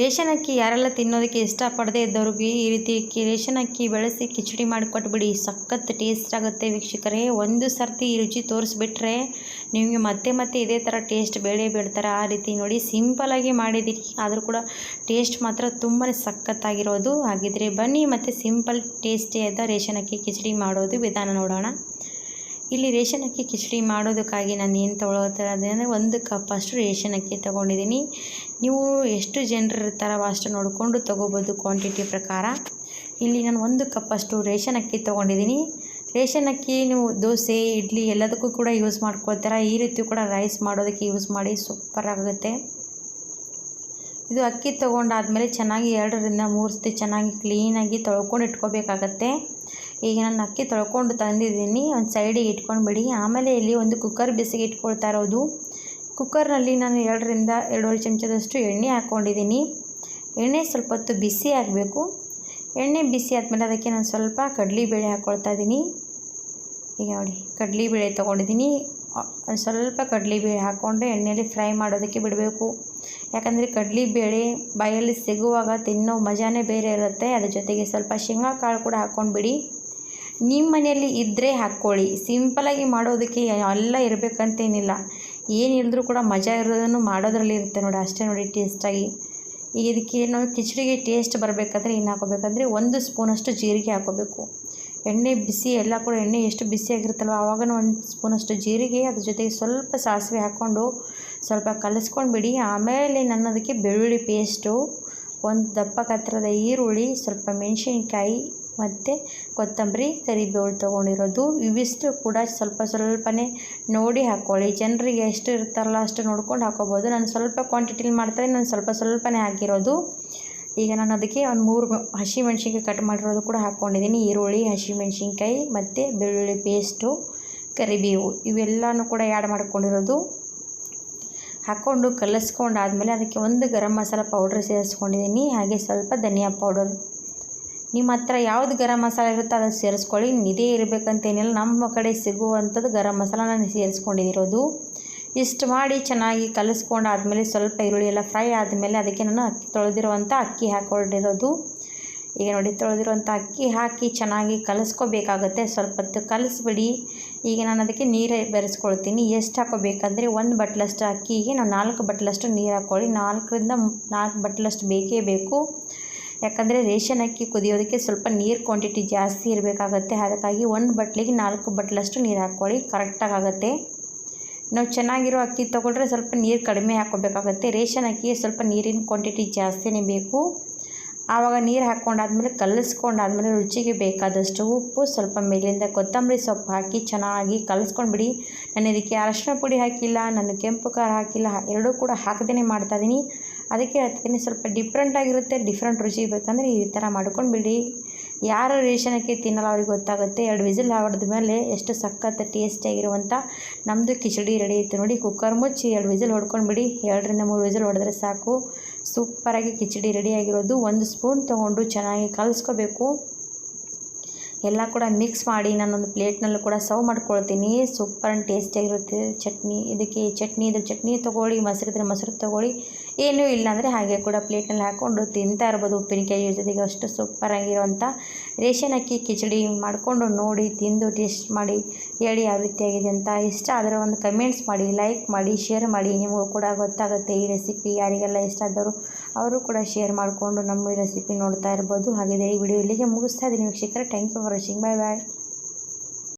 Ration ಅಕ್ಕಿ ಯಾರೆಲ್ಲ ತಿನ್ನೋದಕ್ಕೆ ಇಷ್ಟಪಡದೇ ಇದ್ದವ್ರಿಗೆ ಈ ರೀತಿ ಅಕ್ಕಿ ರೇಷನ್ ಅಕ್ಕಿ ಬೆಳೆಸಿ ಕಿಚಡಿ ಮಾಡಿಕೊಟ್ಬಿಡಿ. ಸಖತ್ ಟೇಸ್ಟ್ ಆಗುತ್ತೆ ವೀಕ್ಷಕರೇ. ಒಂದು ಸರ್ತಿ ಈ ರುಚಿ ತೋರಿಸ್ಬಿಟ್ರೆ ನಿಮಗೆ ಮತ್ತೆ ಮತ್ತೆ ಇದೇ ಥರ ಟೇಸ್ಟ್ ಬೇಡೇ ಬಿಡ್ತಾರೆ. ಆ ರೀತಿ ನೋಡಿ ಸಿಂಪಲಾಗಿ ಮಾಡಿದ್ದೀರಿ. ಆದರೂ ಕೂಡ ಟೇಸ್ಟ್ ಮಾತ್ರ ತುಂಬಾ ಸಖತ್ತಾಗಿರೋದು ಹಾಗಿದ್ರೆ ಬನ್ನಿ ಮತ್ತು ಸಿಂಪಲ್ ಟೇಸ್ಟಿಯಾದ ರೇಷನ್ ಅಕ್ಕಿ ಕಿಚಡಿ ಮಾಡೋದು ವಿಧಾನ ನೋಡೋಣ. ಇಲ್ಲಿ ರೇಷನ್ ಅಕ್ಕಿ ಕಿಚಡಿ ಮಾಡೋದಕ್ಕಾಗಿ ನಾನು ಏನು ತೊಗೊಳೋದು? ಅಂದರೆ ಒಂದು ಕಪ್ ಅಷ್ಟು ರೇಷನ್ ಅಕ್ಕಿ ತೊಗೊಂಡಿದ್ದೀನಿ. ನೀವು ಎಷ್ಟು ಜನರು ಇರ್ತಾರೋ ಅಷ್ಟು ನೋಡಿಕೊಂಡು ತೊಗೋಬೋದು ಕ್ವಾಂಟಿಟಿ ಪ್ರಕಾರ. ಇಲ್ಲಿ ನಾನು ಒಂದು ಕಪ್ ಅಷ್ಟು ರೇಷನ್ ಅಕ್ಕಿ ತೊಗೊಂಡಿದ್ದೀನಿ. ರೇಷನ್ ಅಕ್ಕಿ ನೀವು ದೋಸೆ, ಇಡ್ಲಿ ಎಲ್ಲದಕ್ಕೂ ಕೂಡ ಯೂಸ್ ಮಾಡ್ಕೊಳ್ತಾರೆ? ಈ ರೀತಿ ಕೂಡ ರೈಸ್ ಮಾಡೋದಕ್ಕೆ ಯೂಸ್ ಮಾಡಿ ಸೂಪರ್ ಆಗುತ್ತೆ. ಇದು ಅಕ್ಕಿ ತೊಗೊಂಡಾದಮೇಲೆ ಚೆನ್ನಾಗಿ ಎರಡರಿಂದ ಮೂರು ಸತಿ ಚೆನ್ನಾಗಿ ಕ್ಲೀನಾಗಿ ತೊಳ್ಕೊಂಡು ಇಟ್ಕೋಬೇಕಾಗತ್ತೆ. ಈಗ ನಾನು ಅಕ್ಕಿ ತೊಳ್ಕೊಂಡು ತಂದಿದ್ದೀನಿ. ಒಂದು ಸೈಡಿಗೆ ಇಟ್ಕೊಂಡ್ಬಿಡಿ. ಆಮೇಲೆ ಇಲ್ಲಿ ಒಂದು ಕುಕ್ಕರ್ ಬಿಸಿಗೆ ಇಟ್ಕೊಳ್ತಾ ಇರೋದು. ಕುಕ್ಕರ್ನಲ್ಲಿ ನಾನು ಎರಡರಿಂದ ಎರಡೂವರೆ ಚಮಚದಷ್ಟು ಎಣ್ಣೆ ಹಾಕ್ಕೊಂಡಿದ್ದೀನಿ. ಎಣ್ಣೆ ಸ್ವಲ್ಪ ಹೊತ್ತು ಬಿಸಿ ಆಗಬೇಕು ಎಣ್ಣೆ ಬಿಸಿ ಆದಮೇಲೆ ಅದಕ್ಕೆ ನಾನು ಸ್ವಲ್ಪ ಕಡಲೆಬೇಳೆ ಹಾಕ್ಕೊಳ್ತಾ ಇದ್ದೀನಿ. ಈಗ ನೋಡಿ, ಕಡಲೆಬೇಳೆ ತೊಗೊಂಡಿದ್ದೀನಿ. ಸ್ವಲ್ಪ ಕಡಲೆಬೇಳೆ ಹಾಕ್ಕೊಂಡು ಎಣ್ಣೆಯಲ್ಲಿ ಫ್ರೈ ಮಾಡೋದಕ್ಕೆ ಬಿಡಬೇಕು. ಯಾಕಂದರೆ ಕಡಲೆಬೇಳೆ ಬಾಯಲ್ಲಿ ಸಿಗುವಾಗ ತಿನ್ನೋ ಮಜಾನೇ ಬೇರೆ ಇರುತ್ತೆ. ಅದ್ರ ಜೊತೆಗೆ ಸ್ವಲ್ಪ ಶೇಂಗಾ ಕಾಳು ಕೂಡ ಹಾಕ್ಕೊಂಡ್ಬಿಡಿ. ನಿಮ್ಮ ಮನೆಯಲ್ಲಿ ಇದ್ದರೆ ಹಾಕ್ಕೊಳ್ಳಿ. ಸಿಂಪಲಾಗಿ ಮಾಡೋದಕ್ಕೆ ಎಲ್ಲ ಇರಬೇಕಂತೇನಿಲ್ಲ. ಏನಿಲ್ಲದ್ರೂ ಕೂಡ ಮಜಾ ಇರೋದನ್ನು ಮಾಡೋದ್ರಲ್ಲಿ ಇರುತ್ತೆ ನೋಡಿ, ಅಷ್ಟೇ ನೋಡಿ ಟೇಸ್ಟಾಗಿ ಈಗ ಇದಕ್ಕೆ ಏನು ಕಿಚಡಿಗೆ ಟೇಸ್ಟ್ ಬರಬೇಕಾದ್ರೆ ಏನು ಹಾಕೋಬೇಕಂದ್ರೆ ಒಂದು ಸ್ಪೂನಷ್ಟು ಜೀರಿಗೆ ಹಾಕೋಬೇಕು ಎಣ್ಣೆ ಬಿಸಿ, ಎಲ್ಲ ಕೂಡ ಎಣ್ಣೆ ಎಷ್ಟು ಬಿಸಿಯಾಗಿರುತ್ತಲ್ವ ಆವಾಗ ಒಂದು ಸ್ಪೂನಷ್ಟು ಜೀರಿಗೆ, ಅದ್ರ ಜೊತೆಗೆ ಸ್ವಲ್ಪ ಸಾಸಿವೆ ಹಾಕ್ಕೊಂಡು ಸ್ವಲ್ಪ ಕಲಿಸ್ಕೊಂಡ್ಬಿಡಿ. ಆಮೇಲೆ ನಾನು ಅದಕ್ಕೆ ಬೆಳ್ಳುಳ್ಳಿ ಪೇಸ್ಟು ಒಂದು ದಪ್ಪ ಕತ್ತರದ ಈರುಳ್ಳಿ, ಸ್ವಲ್ಪ ಮೆಣಸಿನ್ಕಾಯಿ ಮತ್ತು ಕೊತ್ತಂಬರಿ, ಕರಿಬೇವು ತೊಗೊಂಡಿರೋದು. ಇವಿಷ್ಟು ಕೂಡ ಸ್ವಲ್ಪ ಸ್ವಲ್ಪನೇ ನೋಡಿ ಹಾಕ್ಕೊಳ್ಳಿ ಜನರಿಗೆ ಎಷ್ಟು ಇರ್ತಾರಲ್ಲ ಅಷ್ಟು ನೋಡ್ಕೊಂಡು ಹಾಕೋಬೋದು. ನಾನು ಸ್ವಲ್ಪ ಕ್ವಾಂಟಿಟಿಲಿ ಮಾಡ್ತಾರೆ, ನಾನು ಸ್ವಲ್ಪ ಸ್ವಲ್ಪನೇ ಹಾಕಿರೋದು. ಈಗ ನಾನು ಅದಕ್ಕೆ ಒಂದು ಮೂರು ಹಸಿಮೆಣ್ಸಿನ್ಕಾಯಿ ಕಟ್ ಮಾಡಿರೋದು ಕೂಡ ಹಾಕ್ಕೊಂಡಿದ್ದೀನಿ ಈರುಳ್ಳಿ ಹಸಿಮೆಣ್ಸಿನ್ಕಾಯಿ ಮತ್ತು ಬೆಳ್ಳುಳ್ಳಿ ಪೇಸ್ಟು ಕರಿಬೇವು ಇವೆಲ್ಲನೂ ಕೂಡ ಆ್ಯಡ್ ಮಾಡ್ಕೊಂಡಿರೋದು. ಹಾಕ್ಕೊಂಡು ಕಲಿಸ್ಕೊಂಡಾದ್ಮೇಲೆ ಅದಕ್ಕೆ ಒಂದು ಗರಂ ಮಸಾಲ ಪೌಡ್ರ್ ಸೇರಿಸ್ಕೊಂಡಿದ್ದೀನಿ. ಹಾಗೆ ಸ್ವಲ್ಪ ಧನಿಯಾ ಪೌಡರ್ ನಿಮ್ಮ ಹತ್ರ ಯಾವ್ದು ಗರಂ ಮಸಾಲೆ ಇರುತ್ತೋ ಅದನ್ನು ಸೇರಿಸ್ಕೊಳ್ಳಿ. ಇದೇ ಇರಬೇಕಂತೇನಿಲ್ಲ ನಮ್ಮ ಕಡೆ ಸಿಗುವಂಥದ್ದು ಗರಂ ಮಸಾಲ ನಾನು ಸೇರಿಸ್ಕೊಂಡಿರೋದು. ಇಷ್ಟು ಮಾಡಿ ಚೆನ್ನಾಗಿ ಕಲಿಸ್ಕೊಂಡಾದ್ಮೇಲೆ ಸ್ವಲ್ಪ ಈರುಳ್ಳಿ ಎಲ್ಲ ಫ್ರೈ ಆದಮೇಲೆ ಅದಕ್ಕೆ ನಾನು ಅಕ್ಕಿ ತೊಳೆದಿರುವಂಥ ಅಕ್ಕಿ ಹಾಕೊಂಡಿರೋದು ಈಗ ನೋಡಿ, ತೊಳೆದಿರುವಂಥ ಅಕ್ಕಿ ಹಾಕಿ ಚೆನ್ನಾಗಿ ಕಲಿಸ್ಕೋಬೇಕಾಗತ್ತೆ. ಸ್ವಲ್ಪ ಹೊತ್ತು ಕಲಿಸ್ಬಿಡಿ. ಈಗ ನಾನು ಅದಕ್ಕೆ ನೀರೇ ಬೆರೆಸ್ಕೊಳ್ತೀನಿ. ಎಷ್ಟು ಹಾಕೋಬೇಕಂದ್ರೆ ಒಂದು ಬಟ್ಲಷ್ಟು ಅಕ್ಕಿಗೆ ನಾವು ನಾಲ್ಕು ಬಟ್ಲಷ್ಟು ನೀರು ಹಾಕ್ಕೊಳ್ಳಿ. ನಾಲ್ಕರಿಂದ ನಾಲ್ಕು ಬಟ್ಲಷ್ಟು ಬೇಕೇ ಬೇಕು. ಯಾಕಂದರೆ ರೇಷನ್ ಅಕ್ಕಿ ಕುದಿಯೋದಕ್ಕೆ ಸ್ವಲ್ಪ ನೀರು ಕ್ವಾಂಟಿಟಿ ಜಾಸ್ತಿ ಇರಬೇಕಾಗತ್ತೆ. ಅದಕ್ಕಾಗಿ ಒಂದು ಬಟ್ಲಿಗೆ ನಾಲ್ಕು ಬಟ್ಲಷ್ಟು ನೀರು ಹಾಕ್ಕೊಳ್ಳಿ. ಕರೆಕ್ಟಾಗಿ ಆಗುತ್ತೆ ನಾವು ಚೆನ್ನಾಗಿರೋ ಅಕ್ಕಿ ತೊಗೊಂಡ್ರೆ ಸ್ವಲ್ಪ ನೀರು ಕಡಿಮೆ ಹಾಕ್ಕೋಬೇಕಾಗತ್ತೆ. ರೇಷನ್ ಅಕ್ಕಿಗೆ ಸ್ವಲ್ಪ ನೀರಿನ ಕ್ವಾಂಟಿಟಿ ಜಾಸ್ತಿನೇ ಬೇಕು. ಆವಾಗ ನೀರು ಹಾಕ್ಕೊಂಡಾದ್ಮೇಲೆ ಕಲಿಸ್ಕೊಂಡಾದ್ಮೇಲೆ ರುಚಿಗೆ ಬೇಕಾದಷ್ಟು ಉಪ್ಪು, ಸ್ವಲ್ಪ ಮೇಲಿಂದ ಕೊತ್ತಂಬರಿ ಸೊಪ್ಪು ಹಾಕಿ ಚೆನ್ನಾಗಿ ಕಲಸ್ಕೊಂಡ್ಬಿಡಿ. ನಾನು ಇದಕ್ಕೆ ಅರಶಿನ ಪುಡಿ ಹಾಕಿಲ್ಲ, ನಾನು ಕೆಂಪು ಖಾರ ಹಾಕಿಲ್ಲ, ಎರಡೂ ಕೂಡ ಹಾಕದೇ ಮಾಡ್ತಾಯಿದ್ದೀನಿ ಅದಕ್ಕೆ ಹೇಳ್ತಿದ್ದೀನಿ ಸ್ವಲ್ಪ ಡಿಫ್ರೆಂಟಾಗಿರುತ್ತೆ ಡಿಫ್ರೆಂಟ್ ರುಚಿ ಬೇಕಂದರೆ ಈ ಥರ ಮಾಡ್ಕೊಂಡ್ಬಿಡಿ. ಯಾರು ರೇಷನ್ ಅಕ್ಕಿ ತಿನ್ನಲ್ಲ ಅವ್ರಿಗೆ ಗೊತ್ತಾಗುತ್ತೆ. ಎರಡು ವಿಸಿಲ್ ಹೊಡೆದ ಮೇಲೆ ಎಷ್ಟು ಸಖತ್ ಟೇಸ್ಟಿಯಾಗಿರುವಂಥ ನಮ್ಮದು ಕಿಚಡಿ ರೆಡಿ ಇತ್ತು ನೋಡಿ. ಕುಕ್ಕರ್ ಮುಚ್ಚಿ ಎರಡು ವಿಸಿಲ್ ಹೊಡ್ಕೊಂಡ್ಬಿಡಿ ಎರಡರಿಂದ ಮೂರು ವಿಸಿಲ್ ಹೊಡೆದ್ರೆ ಸಾಕು. ಸೂಪರಾಗಿ ಕಿಚಡಿ ರೆಡಿಯಾಗಿರೋದು ಒಂದು ಸ್ಪೂನ್ ತೊಗೊಂಡು ಚೆನ್ನಾಗಿ ಕಲಿಸ್ಕೋಬೇಕು. ಎಲ್ಲ ಕೂಡ ಮಿಕ್ಸ್ ಮಾಡಿ ನಾನೊಂದು ಪ್ಲೇಟ್ನಲ್ಲೂ ಕೂಡ ಸರ್ವ್ ಮಾಡ್ಕೊಳ್ತೀನಿ. ಸೂಪರ್ ಆ್ಯಂಡ್ ಟೇಸ್ಟಿಯಾಗಿರುತ್ತೆ ಚಟ್ನಿ. ಇದಕ್ಕೆ ಚಟ್ನಿ ಇದ್ರ ಚಟ್ನಿ ತೊಗೊಳ್ಳಿ, ಮೊಸರಿದ್ರೆ ಮೊಸರು ತೊಗೊಳ್ಳಿ. ಏನೂ ಇಲ್ಲ ಅಂದರೆ ಹಾಗೆ ಕೂಡ ಪ್ಲೇಟ್ನಲ್ಲಿ ಹಾಕ್ಕೊಂಡು ತಿಂತಾ ಇರ್ಬೋದು ಉಪ್ಪಿನಕಾಯಿ ಜೊತೆಗೆ ಅಷ್ಟು ಸೂಪರಾಗಿರುವಂಥ ರೇಷನ್ ಅಕ್ಕಿ, ಕಿಚಡಿ ಮಾಡಿಕೊಂಡು ನೋಡಿ, ತಿಂದು ಟೇಸ್ಟ್ ಮಾಡಿ ಹೇಳಿ ಯಾವ ರೀತಿಯಾಗಿದೆ ಅಂತ ಇಷ್ಟ ಆದರೆ ಒಂದು ಕಮೆಂಟ್ಸ್ ಮಾಡಿ ಲೈಕ್ ಮಾಡಿ ಶೇರ್ ಮಾಡಿ. ನಿಮಗೂ ಕೂಡ ಗೊತ್ತಾಗುತ್ತೆ ಈ ರೆಸಿಪಿ ಯಾರಿಗೆಲ್ಲ ಇಷ್ಟ ಆದವರು ಅವರು ಕೂಡ ಶೇರ್ ಮಾಡಿಕೊಂಡು ನಮ್ಮ ಈ ರೆಸಿಪಿ ನೋಡ್ತಾ ಇರ್ಬೋದು. ಹಾಗೆ ಈ ವಿಡಿಯೋ ಇಲ್ಲಿಗೆ ಮುಗಿಸ್ತಾ ಇದ್ದೀನಿ. ವೀಕ್ಷಕರ ಥ್ಯಾಂಕ್ ಯು 行拜拜。